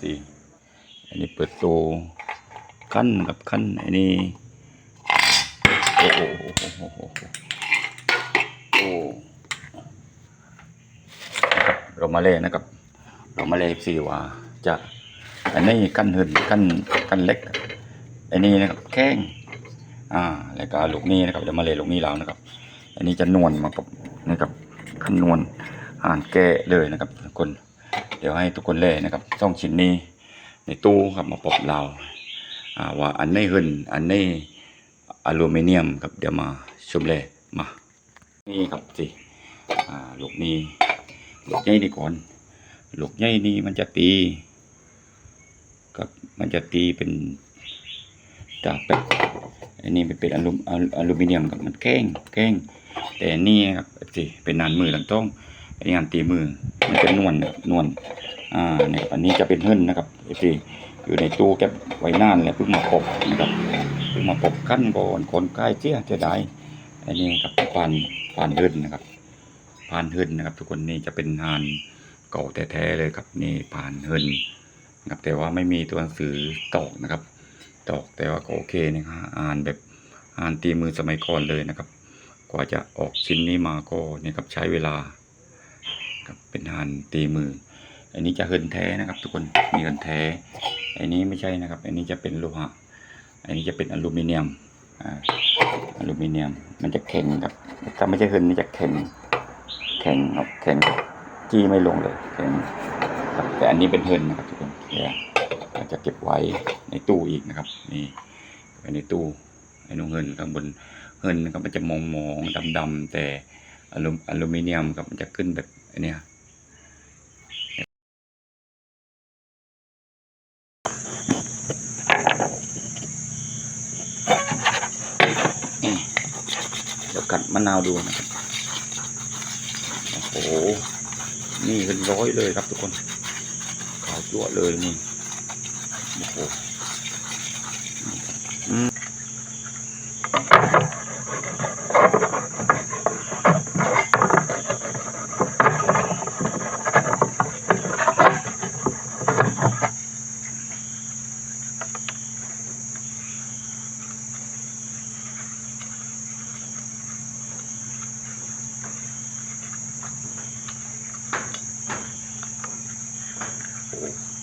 สี่อันนี้เปิดโตขั้นกับขั้นอันนี้โอ้โหโอ้นะครับเรามาเล่นะครับ เรามาเล่สี่ว่าจะอันนี้ขั้นหืนขั้นขั้นเล็กอันนี้นะครับแข้งอ่าแล้วก็ลูกนี้นะครับเดี๋ยวมาเล่ลูกนี้แล้วนะครับ อันนี้จะนวลมากับนะครับขั้นนวล อ่านแก้เลยนะครับทุกคน เดี๋ยวให้ทุกคนเล่นะครับช่องชิ้นนี้ในตู้ครับมาปอบเราอ่าว่าอันนี้หึนอันนี้อลูมิเนียมครับเดี๋ยวมาชมเลยมา นี่ครับสิลูกนี้ลูกใหญ่นี่ก่อนลูกใหญ่นี่มันจะตีครับมันจะตีเป็นจากแบบอันนี้มันเป็นอลูอลูมิเนียมครับมันแข็งแข็งแต่นนี่ครับสิเป็นนานมือหลังต้อง อันนี้งานตีมือ มันเป็นนวลนวลอ่าเนี่ยอันนี้จะเป็นเฮินนะครับเอฟซีอยู่ในตู้แก็บไว้นานแล้วเพิ่งมาปบนะครับเพิ่งมาปบขั้นก่อนคนใกล้เจี๊ยจะได้อันนี้ครับพานพานเฮินนะครับพานเฮินนะครับ ทุกคนนี่จะเป็นงานเก่าแท้ๆเลยครับนี่พานเฮินนะครับแต่ว่าไม่มีตัวหนังสือตอกนะครับตอกแต่ว่าก็โอเคนะครับอ่านแบบอ่านตีมือสมัยก่อนเลยนะครับ กว่าจะออกชิ้นนี้มาก็เนี่ยครับใช้เวลา ครับ เป็นหานตีมือ อันนี้จะเฮินแท้นะครับ ทุกคนมีเฮินแท้ อันนี้ไม่ใช่นะครับ อันนี้จะเป็นโลหะ อันนี้จะเป็นอลูมิเนียมออลูมิเนียมมันจะแข็งครับ ถ้าไม่ใช่เฮินนี่จะแข็ง แข็งครับแข็งจี้ไม่ลงเลยแข็งครับแต่อันนี้เป็นเฮินนะครับทุกคนเนี่ยเราจะเก็บไว้ในตู้อีกนะครับ นี่ไว้ในตู้ไอ้นุ่งเฮินข้างบนเฮินนะครับมันจะมองมองดำดำๆแต่อลูอลูมิเนียมครับมันจะขึ้นแบบ อันเนี้ยเดี๋ยวกัดมะนาวดูนะครับ โอ้โห นี่เป็นร้อยเลยครับทุกคน ขาวจั่วเลยนี่ โอ้โห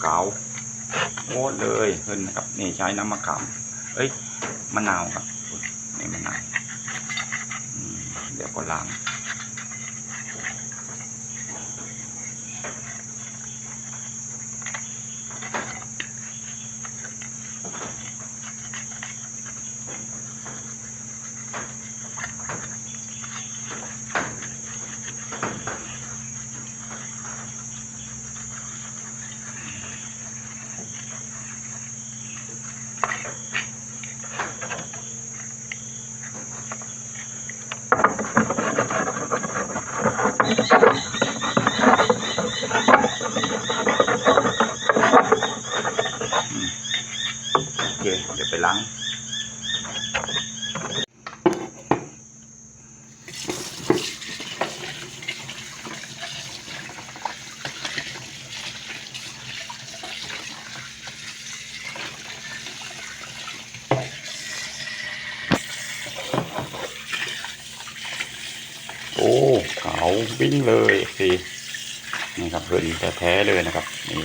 อ้เกาโอ้เลยเพิ่นนะครับนี่ใช้น้ำมะขามเอ้ยมะนาวครับนี่มะนาวเดี๋ยวก็ล้างโอเค เดี๋ยวไปล้างโอ้ขาววิ่งเลยสินี่ครับเพิ่อนแท้ๆเลยนะครับนี่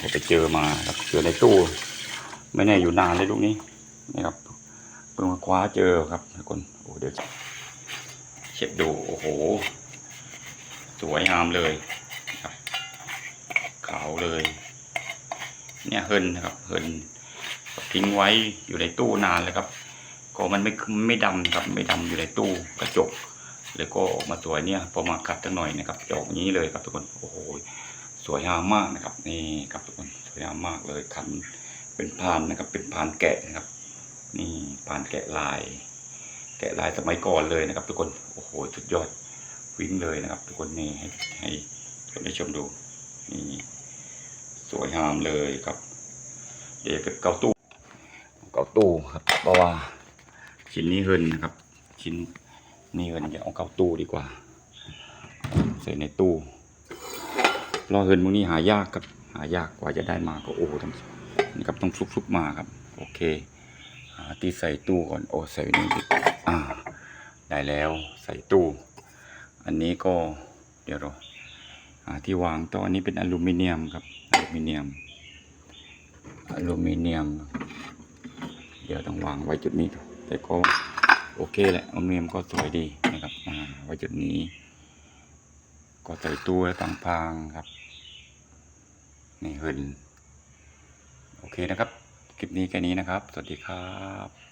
ผมไปเจอมาครับเจอในตู้ ไม่แน่อยู่นานเลยลูกนี้นี่ครับเพิ่งมาคว้าเจอครับทุกคนโอ้เดี๋ยวเช็ดดูโอ้โห สวยงามเลยครับขาวเลย เนี่ยเฮินนะครับเฮินทิ้งไว้อยู่ในตู้นานเลยครับ ก็มันไม่ไม่ดำครับไม่ดำอยู่ในตู้กระจกเลยก็ออกมาสวยเนี่ยพอมาขัดตั้งหน่อยนะครับจอกอย่างนี้เลยครับทุกคนโอ้โหสวยงามมากนะครับนี่ครับทุกคนสวยงามมากเลยขัน เป็นพานนะครับ เป็นพานแกะนะครับ นี่พานแกะลาย แกะลายสมัยก่อนเลยนะครับ ทุกคนโอ้โหสุดยอดวิ่งเลยนะครับ ทุกคนนี่ให้ให้ทุกคนได้ชมดูนี่สวยงามเลยครับ เดี๋ยวเก็บเกาตู้เกาตู้ครับเพราะว่าชิ้นนี้เฮินนะครับ ชิ้นนี้เฮินจะเอาเกาตู้ดีกว่าใส่ในตู้รอเหินพวกนี้หายากครับหายากกว่าจะได้มาก็โอ้ต้อง นี่ครับต้องฟลุกๆมาครับ โอเคหาที่ใส่ตู้ก่อนโอ้ใส่นี่อ่าได้แล้วใส่ตู้ อันนี้ก็เดี๋ยวรอหาที่วางต่ออันนี้เป็นอลูมิเนียมครับอลูมิเนียมอลูมิเนียม เดี๋ยวต้องวางไว้จุดนี้ แต่ก็โอเคแหละอลูมิเนียมก็สวยดีนะครับอ่าไว้จุดนี้ ก็ใส่ตู้แล้วต่างพางครับ นี่เหิน โอเคนะครับ คลิปนี้แค่นี้นะครับ สวัสดีครับ